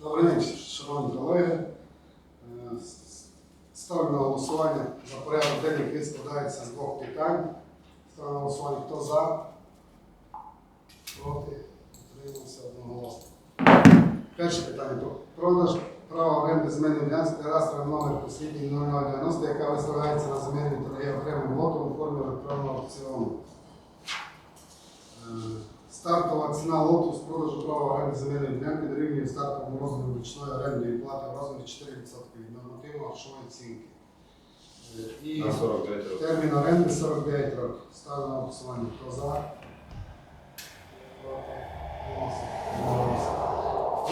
Добрий день, шановні колеги. Е, Ставлю на голосування за порядок денний, який складається з двох питань. Ставлю на голосування, хто за, проти, утримався одноголосно. Перше питання про продаж права оренди земельної ділянки кадастровий номер послідній 0090, яка виставляється на земельні торги окремим лотом у формі електронного аукціону. Стартова ціна лоту з продажу права оренди земельної ділянки дорівнює стартовому розміру річної орендної плати в розмірі 4% від нормативно грошової оцінки. Е, І На 49 років. термін оренди 49 років. Ставлю на голосування. Хто за?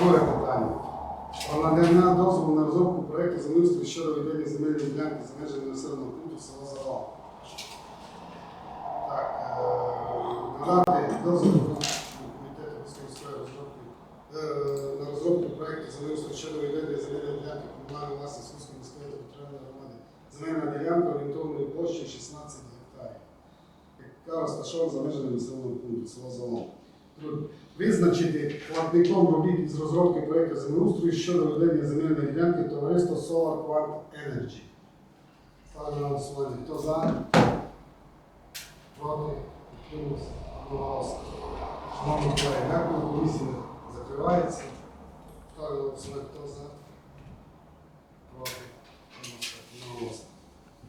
Друге питання. Про надання дозволу на розробку проєкту землеустрою щодо ведення земельної ділянки за межами населеного пункту село Зарал. Так, е, надати дозвіл комітету міської розробки е, на розробку проєкту землеустрою щодо ведення земельної ділянки комунальної власності Сумської міської територіальної громади. Земельна ділянка орієнтовною площею 16 гектарів, яка розташована за межами населеного пункту село. Друге. Визначити платником робіт із розробки проєкту землеустрою щодо ведення земельної ділянки товариство Solar Quant Energy. Ставлю на голосування. Хто за? Проти? Утримався? Одноголосно. Шановні колеги, дякую. Комісія закривається. Ставлю на голосування. Хто за?